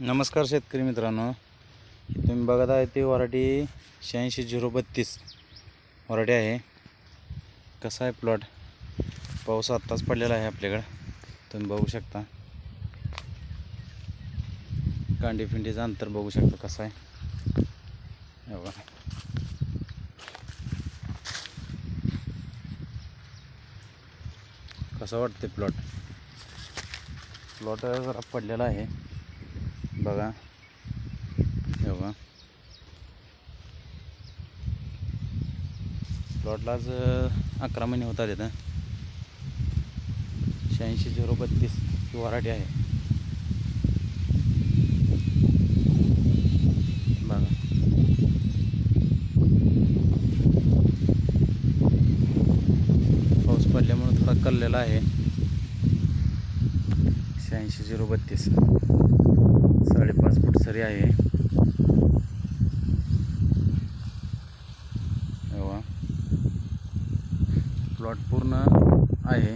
नमस्कार शेतकरी मित्रांनो. तुम्ही बघत आहे ती वराठी शहाऐंशी झिरो बत्तीस वराठी आहे. कसा आहे प्लॉट पाऊस आत्ताच पडलेला आहे आपल्याकडं. तुम्ही बघू शकता. कांडी फिंडीचं अंतर बघू शकता कसं आहे. बघा. कसं वाटते प्लॉट प्लॉट जरा पडलेला आहे. बघा. हे बघा. प्लॉटलाच अकरा महिने होतात येतं शहाऐंशी झिरो बत्तीस ही वराठी आहे. बघा. पाऊस पडल्यामुळे थोडा कललेला आहे. शहाऐंशी झिरो बत्तीस. साडेपाच आहे. प्लॉट पूर्ण आहे.